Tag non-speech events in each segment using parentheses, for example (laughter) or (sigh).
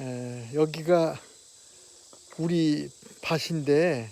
에, 여기가 우리 밭인데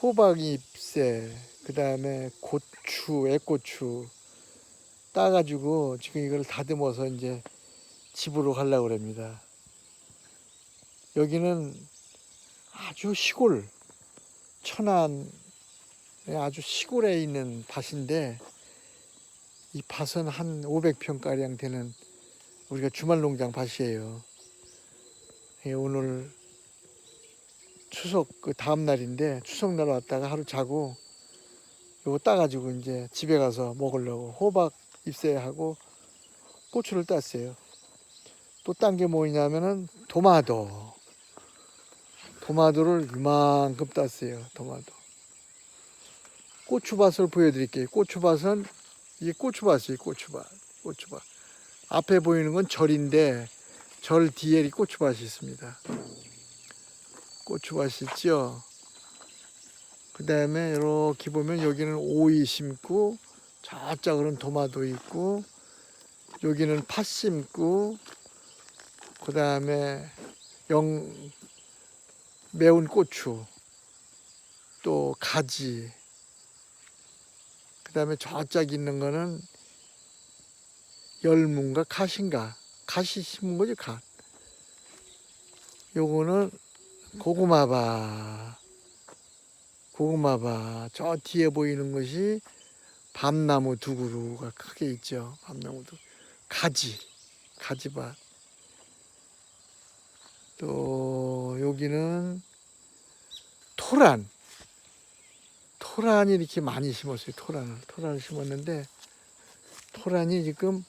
호박 잎새 그 다음에 고추 애고추 따가지고 지금 이걸 다듬어서 이제 집으로 가려고 그럽니다. 여기는 아주 시골 천안 아주 시골에 있는 밭인데 이 밭은 한 500평 가량 되는 우리가 주말 농장 밭이에요. 예, 오늘 추석 그 다음 날인데 추석 날 왔다가 하루 자고 요거 따가지고 이제 집에 가서 먹으려고 호박 잎새하고 고추를 땄어요. 또 딴 게 뭐냐면은 도마도. 도마도를 이만큼 땄어요. 도마도. 고추밭을 보여드릴게요. 고추밭은 이게 고추밭이에요. 고추밭. 고추밭. 앞에 보이는 건 절인데 절 뒤에 이 고추밭이 있습니다. 고추밭이 있죠. 그 다음에 이렇게 보면 여기는 오이 심고 저쪽으로는 도마도 있고 여기는 팥 심고 그 다음에 영 매운 고추 또 가지 그 다음에 저쪽 있는 거는 열무인가 갓인가 갓이 심은 거지 갓. 요거는 고구마밭 고구마밭 저 뒤에 보이는 것이 밤나무 두 그루가 크게 있죠. 밤나무 두 가지. 가지밭. 또 여기는 토란. 토란이 이렇게 많이 심었어요 토란을. 토란을 심었는데 토란이 지금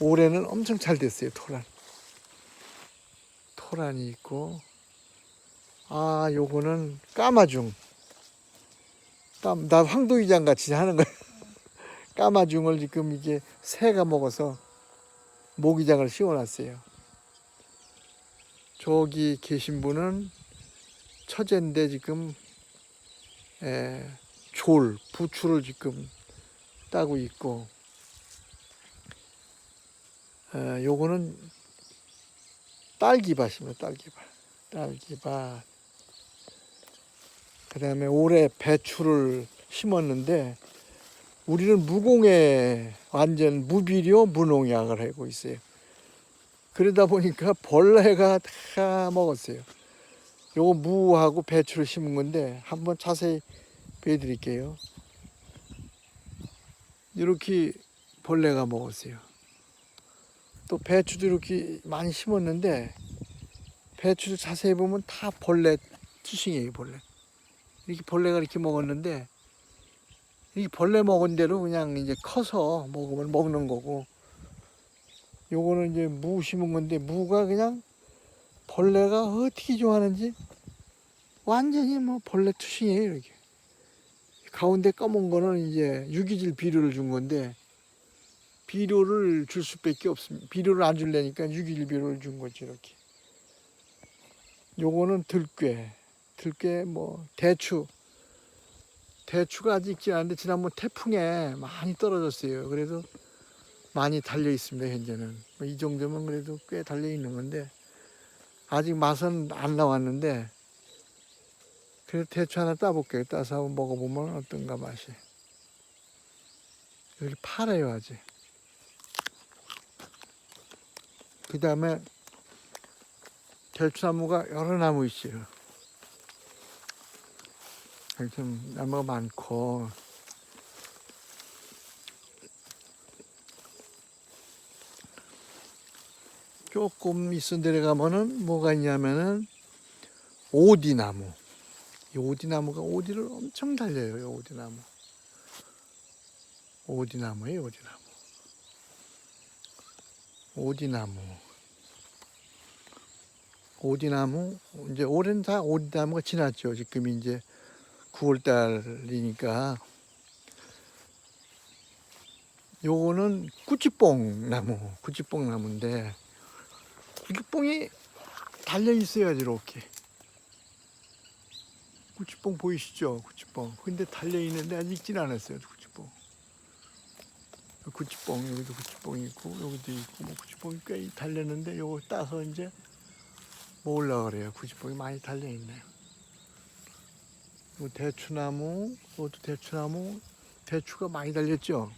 올해는 엄청 잘 됐어요 토란. 토란이 있고 아 요거는 까마중. 깜, 나 황도기장 같이 하는 거야. (laughs) 까마중을 지금 이게 새가 먹어서 모기장을 씌워놨어요. 저기 계신 분은 처제인데 지금 에, 졸 부추를 지금 따고 있고 에, 요거는 딸기밭입니다 딸기밭 딸기밭 그 다음에 올해 배추를 심었는데 우리는 무공해 완전 무비료 무농약을 하고 있어요 그러다 보니까 벌레가 다 먹었어요. 요거 무하고 배추를 심은 건데 한번 자세히 보여드릴게요. 이렇게 벌레가 먹었어요. 또 배추도 이렇게 많이 심었는데 배추도 자세히 보면 다 벌레 투싱이에요 벌레. 이렇게 벌레가 이렇게 먹었는데 이 벌레 먹은 대로 그냥 이제 커서 먹으면 먹는 거고 요거는 이제 무 심은 건데 무가 그냥 벌레가 어떻게 좋아하는지 완전히 뭐 벌레 투신이에요 이렇게 가운데 검은 거는 이제 유기질 비료를 준 건데 비료를 줄 수밖에 없습니다. 비료를 안 줄래니까 유기질 비료를 준 거지 이렇게. 요거는 들깨. 들깨 뭐 대추. 대추가 아직 있지 않은데 지난번 태풍에 많이 떨어졌어요. 그래서 많이 달려 있습니다 현재는. 뭐이 정도면 그래도 꽤 달려 있는 건데 아직 맛은 안 나왔는데 그래도 대추 하나 따볼게요. 따서 한번 먹어보면 어떤가 맛이. 여기 팔아요 아직 그 다음에 대추나무가 여러 나무 있어요 좀 나무가 많고 조금 있어 내려가면은 뭐가 있냐면은 오디나무. 이 오디나무가 오디를 엄청 달려요. 이 오디나무. 오디나무예요, 오디나무. 오디나무. 오디나무 이제 올해는 다 오디나무가 지났죠. 지금 이제 9월 달이니까. 요거는 꾸치뽕 나무, 꾸치뽕 나무인데 구치뽕이 달려 있어야지 이렇게. 구치뽕 보이시죠? 구치뽕. 근데 달려 있는데 아직 익진 않았어요 구치뽕. 구치뽕 여기도 구치뽕 있고 여기도 있고 뭐 구치뽕이 꽤 달렸는데 요거 따서 이제 먹으려고 그래요. 구지뽕이 많이 달려있네요. 요 대추나무, 이것도 대추나무, 대추가 많이 달렸죠?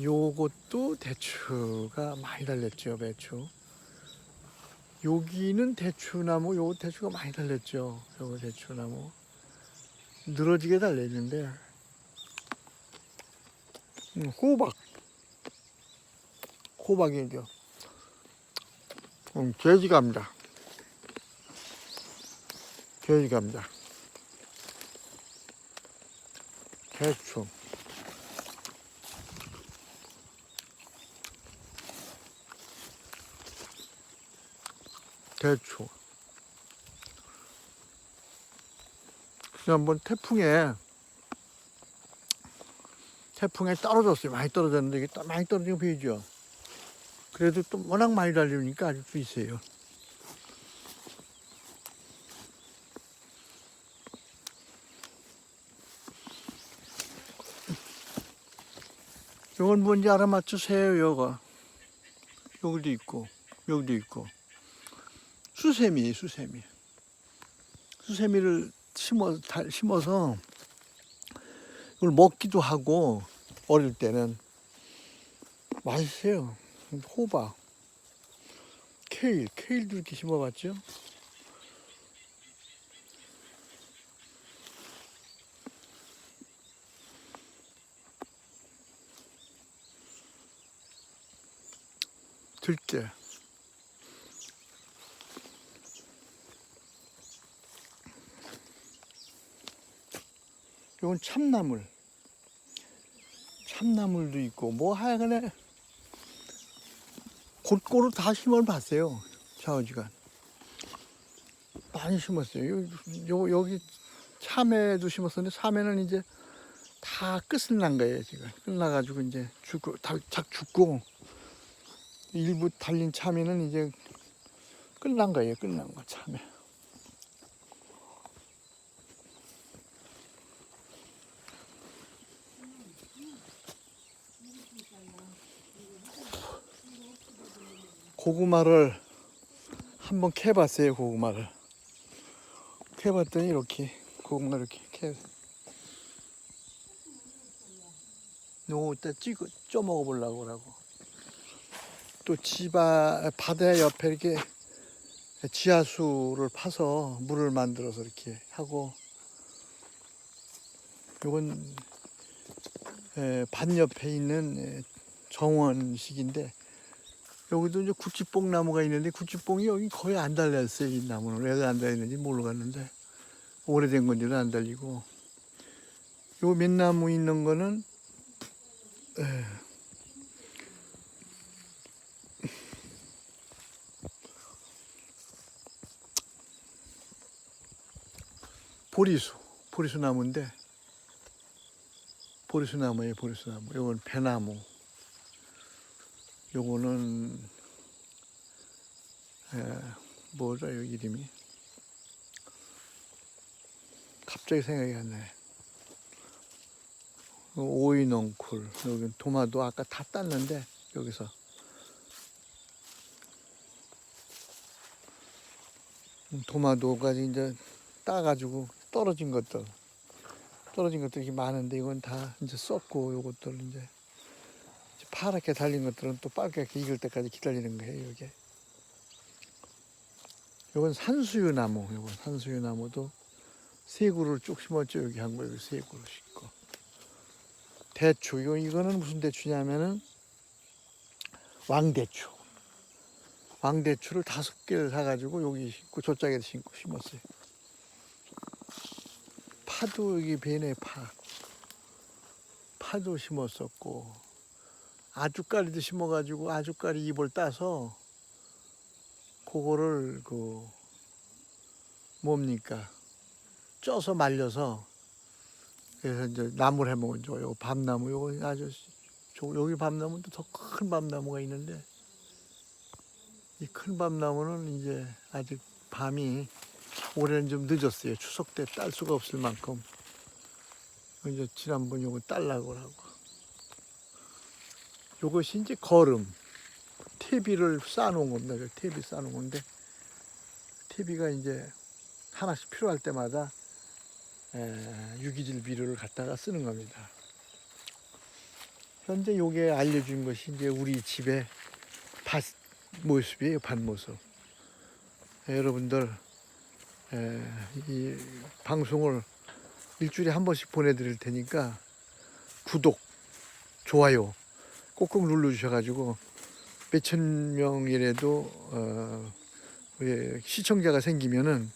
요것도 대추가 많이 달렸죠, 배추. 여기는 대추나무, 요 대추가 많이 달렸죠. 요거 대추나무. 늘어지게 달려있는데, 음, 호박. 호박이죠. 음, 돼지 감자. 돼지 감자. 대추. 대추. 지난번 태풍에 태풍에 떨어졌어요. 많이 떨어졌는데 이게 또 많이 떨어진 거 보이죠? 그래도 또 워낙 많이 달리니까 아직도 있어요. 이건 뭔지 알아맞추세요, 요거. 여기도 있고, 여기도 있고. 수세미, 수세미. 수세미를 심어, 다- 심어서 이걸 먹기도 하고, 어릴 때는 맛있어요. 호박, 케일, 케일도 이렇게 심어봤죠? 들깨. 이건 참나물. 참나물도 있고 뭐 하여간에 골고루 다 심어봤어요. 샤워지간. 많이 심었어요. 요, 요, 여기 참외도 심었었는데 참외는 이제 다 끝을 난 거예요. 지금 끝나가지고 이제 죽고 다, 착 죽고 일부 달린 참외는 이제 끝난 거예요. 끝난 거 참외. 고구마를 한번 캐봤어요. 고구마를 캐봤더니 이렇게 고구마 이렇게 캐. 요때 찍어 쪄 먹어보려고 그러고. 또 지바 바다 옆에 이렇게 지하수를 파서 물을 만들어서 이렇게 하고 요건 에, 반 옆에 있는 에, 정원식인데 여기도 이제 구찌뽕 나무가 있는데 구찌뽕이 여기 거의 안 달렸어요 이 나무는 왜 안 달렸는지 모르겠는데 오래된 건지는 안 달리고 요 맨나무 있는 거는 에, 보리수, 보리수 나무인데 보리수 나무예요, 보리수 나무. 요건 배나무. 요거는 에, 뭐죠, 요 이름이? 갑자기 생각이 안 나요. 오이넝쿨, 여기 도마도 아까 다 땄는데 여기서 음, 도마도가 이제 따가지고 떨어진 것들 떨어진 것들이 많은데 이건 다 이제 썼고 요것들 이제 파랗게 달린 것들은 또 빨갛게 익을 때까지 기다리는 거예요 이게. 요건 산수유 나무 요건 산수유 나무도 세 그루를 쭉 심었죠 여기 한거 여기 세 그루 심고. 대추 이거 이거는 무슨 대추냐면은 왕대추. 왕대추를 다섯 개를 사가지고 여기 심고 저짝에 심고 심었어요. 파도 여기 베네 파. 파도 심었었고 아주까리도 심어가지고 아주까리 잎을 따서 그거를 그 뭡니까 쪄서 말려서 그래서 이제 나무를 해 먹은 죠 요거 밤나무 요거 아주 저- 여기 밤나무도 더 큰 밤나무가 있는데 이 큰 밤나무는 이제 아직 밤이 올해는 좀 늦었어요. 추석 때 딸 수가 없을 만큼. 이제 지난번 요거 딸라고 하고. 요것이 이제 거름. 퇴비를 쌓아놓은 겁니다. 저 퇴비 쌓아놓은 건데 퇴비가 이제 하나씩 필요할 때마다 에, 유기질 비료를 갖다가 쓰는 겁니다. 현재 요게 알려준 것이 이제 우리 집의 밭 모습이에요, 밭 모습. 에, 여러분들 에, 이 방송을 일주일에 한 번씩 보내드릴 테니까 구독, 좋아요 꼭꼭 눌러주셔가지고 몇천 명이라도 어, 예, 시청자가 생기면은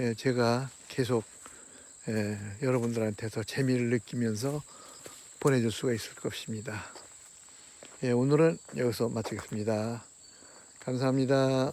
예, 제가 계속 예, 여러분들한테서 재미를 느끼면서 보내줄 수가 있을 것입니다. 예, 오늘은 여기서 마치겠습니다. 감사합니다.